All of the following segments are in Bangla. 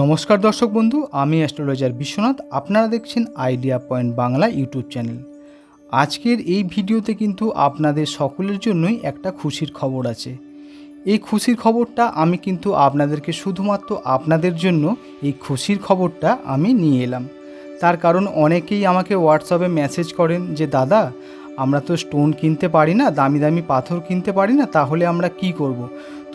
নমস্কার দর্শক বন্ধু, আমি অ্যাস্ট্রোলজার বিশ্বনাথ। আপনারা দেখছেন idea point Bangla YouTube channel. আজকের এই ভিডিওতে কিন্তু আপনাদের সকলের জন্যই একটা খুশির খবর আছে। এই খুশির খবরটা আমি কিন্তু আপনাদেরকে শুধুমাত্র আপনাদের জন্য এই খুশির খবরটা আমি নিয়ে এলাম। তার কারণ অনেকেই আমাকে হোয়াটসঅ্যাপে মেসেজ করেন যে, দাদা, আমরা তো স্টোন কিনতে পারি না, দামি দামি পাথর কিনতে পারি না, তাহলে আমরা কি করব।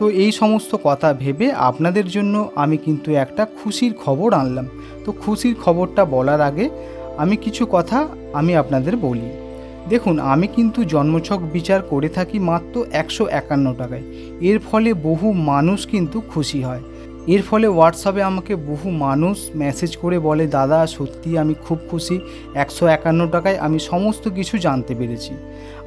তো এই সমস্ত কথা ভেবে আপনাদের জন্য আমি কিন্তু একটা খুশির খবর আনলাম। তো খুশির খবরটা বলার আগে আমি কিছু কথা আমি আপনাদের বলি। দেখুন, আমি কিন্তু জন্মছক বিচার করে থাকি মাত্র একশো একান্ন টাকায়। এর ফলে বহু মানুষ কিন্তু খুশি হয়। এর ফলে হোয়াটসঅ্যাপে আমাকে বহু মানুষ মেসেজ করে বলে, দাদা, সত্যি আমি খুব খুশি। একশো একান্ন টাকায় আমি সমস্ত কিছু জানতে পেরেছি।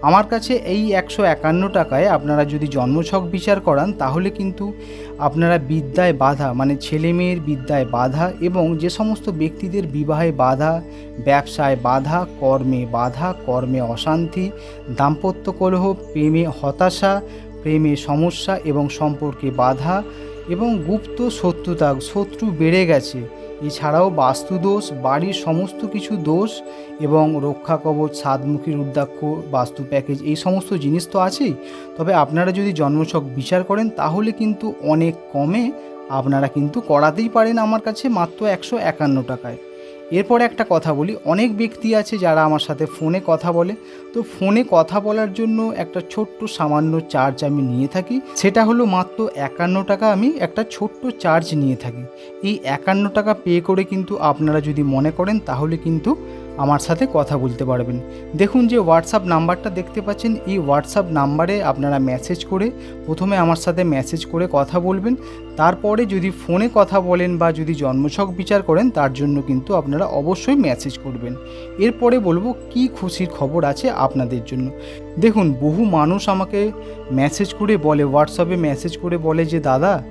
আমার কাছে এই একশো একান্ন টাকায় আপনারা যদি জন্মছক বিচার করান, তাহলে কিন্তু আপনারা বিদ্যায় বাধা মানে ছেলে মেয়ের বিদ্যায় বাধা এবং যে সমস্ত ব্যক্তিদের বিবাহে বাধা, ব্যবসায় বাধা, কর্মে বাধা, কর্মে অশান্তি, দাম্পত্য কলহ, প্রেমে হতাশা, প্রেমে সমস্যা এবং সম্পর্কে বাধা এবং গুপ্ত শত্রুতা, শত্রু বেড়ে গেছে। এছাড়াও বাস্তুদোষ, বাড়ির সমস্ত কিছু দোষ এবং রক্ষা কবচ সাতমুখী রুদ্রাক্ষ, বাস্তু প্যাকেজ এই সমস্ত জিনিস তো আছেই। তবে আপনারা যদি জন্মছক বিচার করেন, তাহলে কিন্তু অনেক কমে আপনারা কিন্তু করাতেই পারেন আমার কাছে মাত্র একশো একান্ন টাকায়। এরপর একটা কথা বলি, অনেক ব্যক্তি আছে যারা আমার সাথে ফোনে কথা বলে। তো ফোনে কথা বলার জন্য একটা ছোট্ট সামান্য চার্জ আমি নিয়ে থাকি। সেটা হলো মাত্র একান্ন টাকা আমি একটা ছোট্ট চার্জ নিয়ে থাকি। এই একান্ন টাকা পে করে কিন্তু আপনারা যদি মনে করেন, তাহলে কিন্তু আমার সাথে কথা বলতে পারবেন। দেখুন যে হোয়াটসঅ্যাপ নাম্বারটা দেখতে পাচ্ছেন। এই হোয়াটসঅ্যাপ নাম্বারে আপনারা মেসেজ করে প্রথমে আমার সাথে মেসেজ করে কথা বলবেন। তারপরে যদি ফোনে কথা বলেন বা যদি জন্মছক বিচার করেন, তার জন্য কিন্তু আপনারা অবশ্যই মেসেজ করবেন। এরপরে বলব কি খুশির খবর আছে আপনাদের জন্য। দেখুন, বহু মানুষ আমাকে মেসেজ করে বলে হোয়াটসঅ্যাপে মেসেজ করে বলে যে, দাদা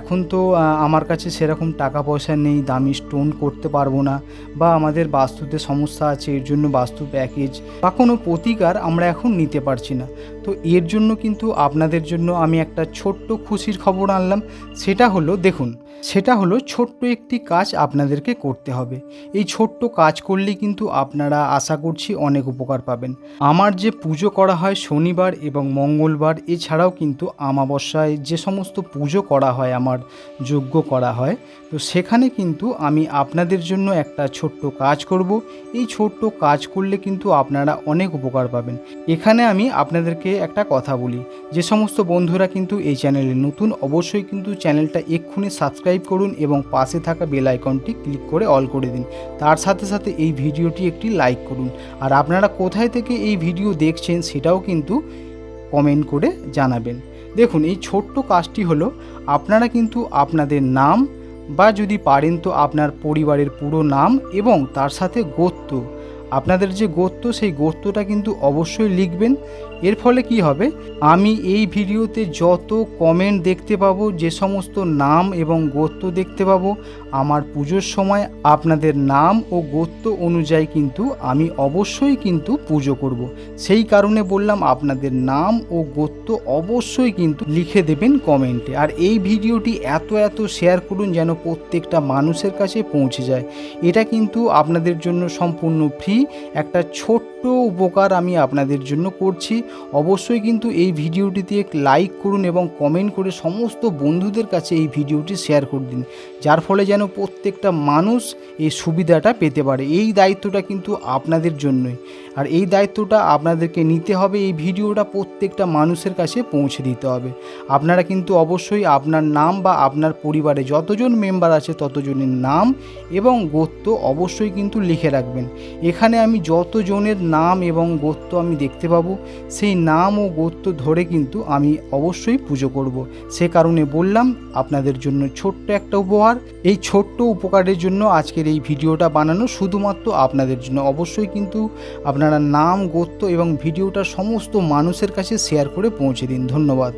এখন তো আমার কাছে সেরকম টাকা পয়সা নেই, দামি স্টোন করতে পারব না বা আমাদের বাস্তুতে সমস্যা আছে, এর জন্য বাস্তু প্যাকেজ বা কোনো প্রতিকার আমরা এখন নিতে পারছি না। তো এর জন্য কিন্তু আপনাদের জন্য আমি একটা ছোট্ট খুশির খবর আনলাম, সেটা হলো দেখুন সেটা হলো ছোট্ট একটি কাজ আপনাদেরকে করতে হবে। এই ছোট্ট কাজ করলেই কিন্তু আপনারা আশা করছি অনেক উপকার পাবেন। আমার যে পুজো করা হয় শনিবার এবং মঙ্গলবার, এছাড়াও কিন্তু আমাবস্যায় যে সমস্ত পুজো করা হয়, আমার যজ্ঞ করা হয়, তো সেখানে কিন্তু আমি আপনাদের জন্য একটা ছোট্ট কাজ করব। এই ছোট্ট কাজ করলে কিন্তু আপনারা অনেক উপকার পাবেন। এখানে আমি আপনাদেরকে একটা কথা বলি, যে সমস্ত বন্ধুরা কিন্তু এই চ্যানেলে নতুন, অবশ্যই কিন্তু চ্যানেলটা এক্ষুনি সাবস্ক্রাইব করুন এবং পাশে থাকা বেল আইকনটি ক্লিক করে অল করে দিন। তার সাথে সাথে এই ভিডিওটি একটি লাইক করুন। আর আপনারা কোথায় থেকে এই ভিডিও দেখছেন সেটাও কিন্তু কমেন্ট করে জানাবেন। দেখুন, এই ছোট্ট কাজটি হলো, আপনারা কিন্তু আপনাদের নাম বা যদি পারেন তো আপনার পরিবারের পুরো নাম এবং তার সাথে গোত্র আপনাদের যে গোত্র, সেই গোত্রটা কিন্তু অবশ্যই লিখবেন। এর ফলে কি হবে? আমি এই ভিডিওতে যত কমেন্ট দেখতে পাবো, যে সমস্ত নাম এবং গোত্র দেখতে পাবো, আমার পুজোর সময় আপনাদের নাম ও গোত্র অনুযায়ী কিন্তু আমি অবশ্যই কিন্তু পুজো করব। সেই কারণে বললাম, আপনাদের নাম ও গোত্র অবশ্যই কিন্তু লিখে দেবেন কমেন্টে আর এই ভিডিওটি এত এত শেয়ার করুন যেন প্রত্যেকটা মানুষের কাছে পৌঁছে যায়। এটা কিন্তু আপনাদের জন্য সম্পূর্ণ ফ্রি একটা ছোট্ট উপকার আমি আপনাদের জন্য করছি। অবশ্যই কিন্তু এই ভিডিওটিতে লাইক করুন এবং কমেন্ট করে সমস্ত বন্ধুদের কাছে এই ভিডিওটি শেয়ার করে দিন। যার ফলে যেন প্রত্যেকটা মানুষ এই সুবিধাটা পেতে পারে। এই দায়িত্বটা কিন্তু আপনাদের জন্যই। আর এই দায়িত্বটা আপনাদেরকে নিতে হবে, এই ভিডিওটা প্রত্যেকটা মানুষের কাছে পৌঁছে দিতে হবে। আপনারা কিন্তু অবশ্যই আপনার নাম বা আপনার পরিবারে যতজন মেম্বার আছে ততজনের নাম এবং গোত্র অবশ্যই কিন্তু লিখে রাখবেন। এখানে আমি যতজনের নাম এবং গোত্র আমি দেখতে পাবো, সেই নাম ও গোত্র ধরে কিন্তু আমি অবশ্যই পুজো করব। সে কারণে বললাম, আপনাদের জন্য ছোট্ট একটা উপহার। এই ছোট্ট উপকারের জন্য আজকের এই ভিডিওটা বানানো শুধুমাত্র আপনাদের জন্য। অবশ্যই কিন্তু আপনারা নাম গোত্র এবং ভিডিওটা সমস্ত মানুষের কাছে শেয়ার করে পৌঁছে দিন। ধন্যবাদ।